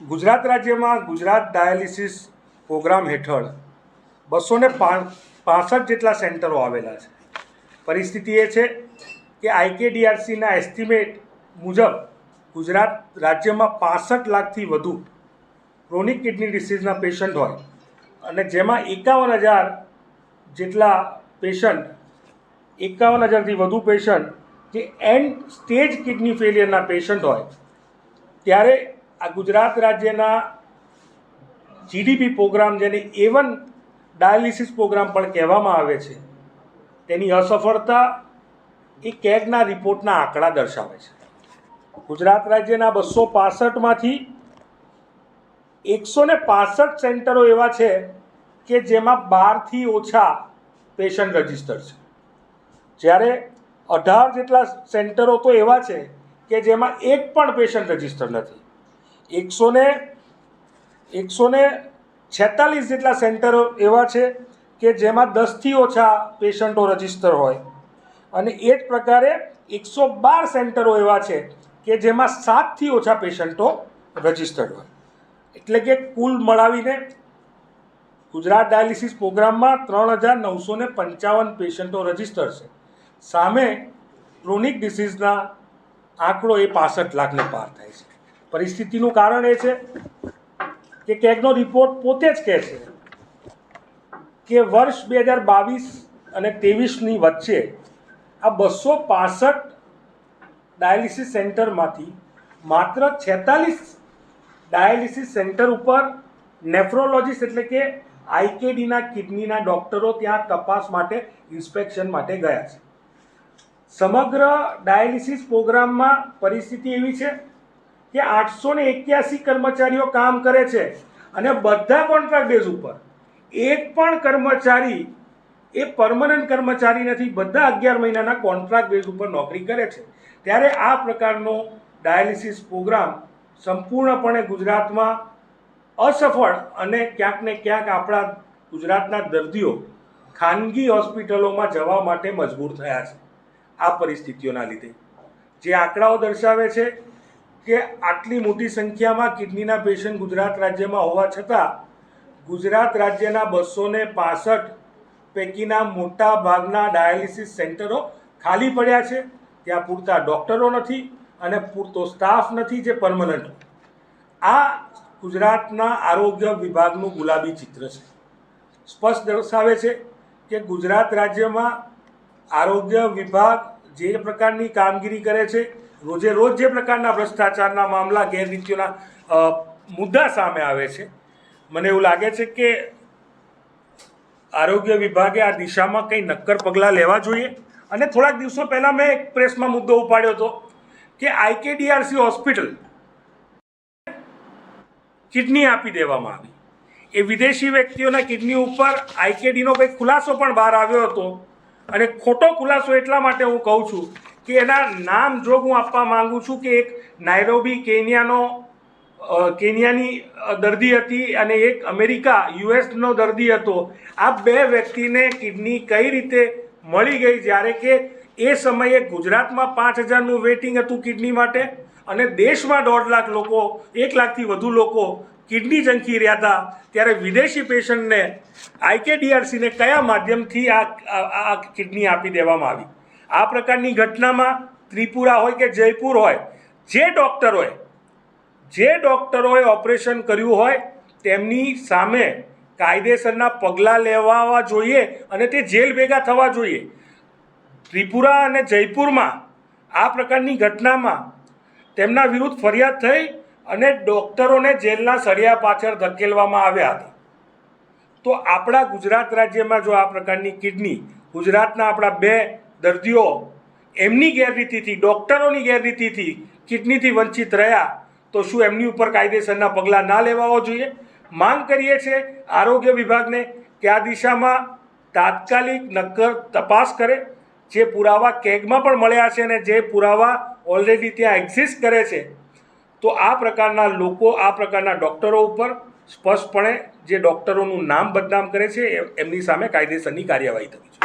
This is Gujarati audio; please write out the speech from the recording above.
ગુજરાત રાજ્યમાં ગુજરાત ડાયાલિસિસ પ્રોગ્રામ હેઠળ બસો ને પાસઠ જેટલા સેન્ટરો આવેલા છે. પરિસ્થિતિ એ છે કે આઈકેડીઆરસીના એસ્ટિમેટ મુજબ ગુજરાત રાજ્યમાં પાસઠ લાખથી વધુ ક્રોનિક કિડની ડિસીઝના પેશન્ટ હોય અને જેમાં એકાવન હજાર જેટલા પેશન્ટ, એકાવન હજારથી વધુ પેશન્ટ જે એન્ડ સ્ટેજ કિડની ફેલિયરના પેશન્ટ હોય, ત્યારે આ ગુજરાત રાજ્યના જીડીપી પ્રોગ્રામ જેને એવન ડાયાલિસિસ પ્રોગ્રામ પણ કહેવામાં આવે છે, તેની અસફળતા એ કેગના રિપોર્ટના આંકડા દર્શાવે છે. ગુજરાત રાજ્યના બસો પાસઠમાંથી એકસો ને પાસઠ સેન્ટરો એવા છે કે જેમાં બારથી ઓછા પેશન્ટ રજિસ્ટર છે. જ્યારે અઢાર જેટલા સેન્ટરો તો એવા છે કે જેમાં એક પણ પેશન્ટ રજિસ્ટર નથી. એકસો ને એકસો ને છેતાલીસ જેટલા સેન્ટરો એવા છે કે જેમાં દસથી ઓછા પેશન્ટો રજિસ્ટર હોય. અને એ જ પ્રકારે એકસો બાર સેન્ટરો એવા છે કે જેમાં સાતથી ઓછા પેશન્ટો રજિસ્ટર્ડ હોય. એટલે કે કુલ મળાવીને ગુજરાત ડાયાલિસિસ પ્રોગ્રામમાં ત્રણ હજાર નવસો ને પંચાવન પેશન્ટો રજિસ્ટર છે. સામે ક્રોનિક ડિસીઝના આંકડો એ પાસઠ લાખને પાર થાય છે. પરિસ્થિતિનું કારણ એ છે કે કેગનો રિપોર્ટ પોતે જ કહે છે કે વર્ષ બે હજાર બાવીસ અને ત્રેવીસની વચ્ચે આ બસો પાસઠ ડાયાલિસિસ સેન્ટરમાંથી માત્ર છેતાલીસ ડાયાલિસિસ સેન્ટર ઉપર નેફ્રોલોજીસ્ટ એટલે કે આઈકેડીના કિડનીના ડૉક્ટરો ત્યાં તપાસ માટે ઇન્સ્પેક્શન માટે ગયા છે. સમગ્ર ડાયાલિસિસ પ્રોગ્રામમાં પરિસ્થિતિ એવી છે કે આઠસો ને એક્યાસી કર્મચારીઓ કામ કરે છે અને બધા કોન્ટ્રાક્ટ બેઝ ઉપર. એક પણ કર્મચારી, એ પરમનન્ટ કર્મચારી નથી, બધા અગિયાર મહિનાના કોન્ટ્રાક્ટ બેઝ ઉપર નોકરી કરે છે. ત્યારે આ પ્રકારનો ડાયાલિસિસ પ્રોગ્રામ સંપૂર્ણપણે ગુજરાતમાં અસફળ અને ક્યાંક ને ક્યાંક આપણા ગુજરાતના દર્દીઓ ખાનગી હોસ્પિટલોમાં જવા માટે મજબૂર થયા છે આ પરિસ્થિતિઓના લીધે. જે આંકડાઓ દર્શાવે છે કે આટલી મોટી સંખ્યામાં કિડનીના પેશન્ટ ગુજરાત રાજ્યમાં હોવા છતાં ગુજરાત રાજ્યના બસો ને પાસઠ પૈકીના મોટા ભાગના ડાયાલિસિસ સેન્ટરો ખાલી પડ્યા છે. ત્યાં પૂરતા ડૉક્ટરો નથી અને પૂરતો સ્ટાફ નથી જે પરમનન્ટ આ ગુજરાતના આરોગ્ય વિભાગનું ગુલાબી ચિત્ર છે. સ્પષ્ટ દર્શાવે છે કે ગુજરાત રાજ્યમાં આરોગ્ય વિભાગ જે પ્રકારની કામગીરી કરે છે રોજે રોજ જે પ્રકારના ભ્રષ્ટાચારના મામલા ગેરરીતિઓના મુદ્દા સામે આવે છે, મને એવું લાગે છે કે આરોગ્ય વિભાગે આ દિશામાં કંઈ નક્કર પગલાં લેવા જોઈએ. અને થોડાક દિવસો પહેલાં મેં એક પ્રેસમાં મુદ્દો ઉપાડ્યો હતો કે આઈકેડીઆરસી હોસ્પિટલ કિડની આપી દેવામાં આવી. એ વિદેશી વ્યક્તિઓના કિડની ઉપર આઈકેડીનો કંઈક ખુલાસો પણ બહાર આવ્યો હતો. અને ખોટો ખુલાસો એટલા માટે હું કહું છું કે એના નામ જો હું આપવા માંગુ છું કે એક નાયરોબી કેન્યાનો કેન્યાની દર્દી હતી અને એક અમેરિકા, યુએસનો દર્દી હતો. આ બે વ્યક્તિને કિડની કઈ રીતે મળી ગઈ? જ્યારે કે એ સમયે ગુજરાતમાં પાંચ હજારનું વેઇટિંગ હતું કિડની માટે અને દેશમાં દોઢ લાખ લોકો, એક લાખથી વધુ લોકો કિડની જંખી રહ્યા હતા. ત્યારે વિદેશી પેશન્ટને આઈકેડીઆરસીને કયા માધ્યમથી આ- આ કિડની આપી દેવામાં આવી? આ પ્રકારની ઘટનામાં ત્રિપુરા હોય કે જયપુર હોય, જે ડૉક્ટરોએ જે ડૉક્ટરોએ ઓપરેશન કર્યું હોય, તેમની સામે કાયદેસરના પગલાં લેવા જોઈએ અને તે જેલ ભેગા થવા જોઈએ. ત્રિપુરા અને જયપુરમાં આ પ્રકારની ઘટનામાં તેમના વિરુદ્ધ ફરિયાદ થઈ અને ડૉક્ટરોને જેલના સળિયા પાછળ ધકેલવામાં આવ્યા હતા. તો આપણા ગુજરાત રાજ્યમાં જો આ પ્રકારની કિડની, ગુજરાતના આપણા બે દર્દીઓ એમની ગેરરીતિથી, ડૉક્ટરોની ગેરરીતિથી કિડનીથી વંચિત રહ્યા, તો શું એમની ઉપર કાયદેસરના પગલાં ના લેવાઓ જોઈએ? માંગ કરીએ છીએ આરોગ્ય વિભાગને કે આ દિશામાં તાત્કાલિક નક્કર તપાસ કરે, જે પુરાવા કેગમાં પણ મળ્યા છે અને જે પુરાવા ઓલરેડી ત્યાં એક્ઝિસ્ટ કરે છે. તો આ પ્રકારના લોકો, આ પ્રકારના ડૉક્ટરો ઉપર સ્પષ્ટપણે જે ડૉક્ટરોનું નામ બદનામ કરે છે એમની સામે કાયદેસરની કાર્યવાહી થવી